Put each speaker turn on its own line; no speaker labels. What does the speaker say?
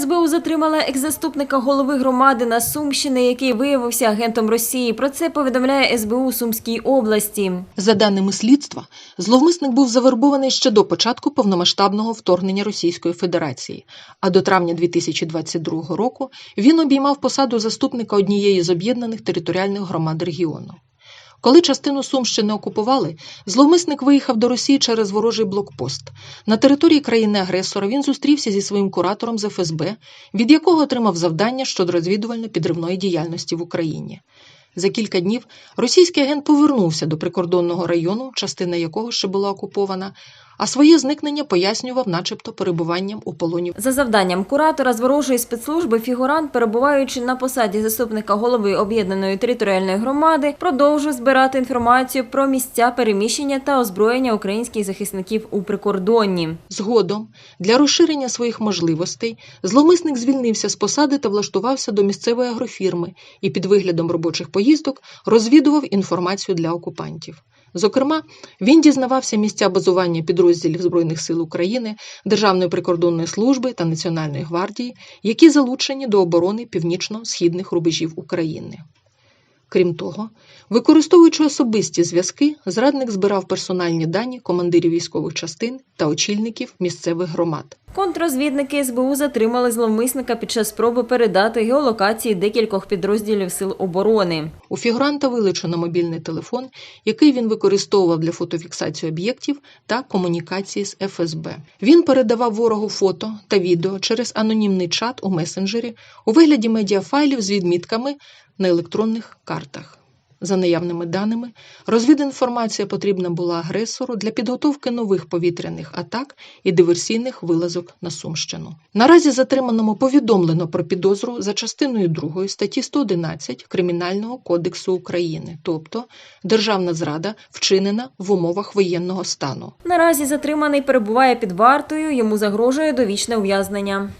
СБУ затримала екс-заступника голови громади на Сумщини, який виявився агентом Росії. Про це повідомляє СБУ Сумській області.
За даними слідства, зловмисник був завербований ще до початку повномасштабного вторгнення Російської Федерації, а до травня 2022 року він обіймав посаду заступника однієї з об'єднаних територіальних громад регіону. Коли частину Сумщини окупували, зловмисник виїхав до Росії через ворожий блокпост. На території країни-агресора він зустрівся зі своїм куратором з ФСБ, від якого отримав завдання щодо розвідувально-підривної діяльності в Україні. За кілька днів російський агент повернувся до прикордонного району, частина якого ще була окупована, а своє зникнення пояснював, начебто, перебуванням у полоні
За завданням куратора з ворожої спецслужби фігурант, перебуваючи на посаді заступника голови об'єднаної територіальної громади, продовжив збирати інформацію про місця переміщення та озброєння українських захисників у прикордонні.
Згодом, для розширення своїх можливостей, зловмисник звільнився з посади та влаштувався до місцевої агрофірми і під виглядом робочих поїздок розвідував інформацію для окупантів. Зокрема, він дізнавався місця базування підрозділів Збройних сил України, Державної прикордонної служби та Національної гвардії, які залучені до оборони північно-східних рубежів України. Крім того, використовуючи особисті зв'язки, зрадник збирав персональні дані командирів військових частин та очільників місцевих громад.
Контррозвідники СБУ затримали зловмисника під час спроби передати геолокації декількох підрозділів сил оборони.
У фігуранта вилучено мобільний телефон, який він використовував для фотофіксації об'єктів та комунікації з ФСБ. Він передавав ворогу фото та відео через анонімний чат у месенджері у вигляді медіафайлів з відмітками на електронних картах. За наявними даними, розвідінформація потрібна була агресору для підготовки нових повітряних атак і диверсійних вилазок на Сумщину. Наразі затриманому повідомлено про підозру за частиною 2 статті 111 Кримінального кодексу України, тобто державна зрада вчинена в умовах воєнного стану.
Наразі затриманий перебуває під вартою, йому загрожує довічне ув'язнення.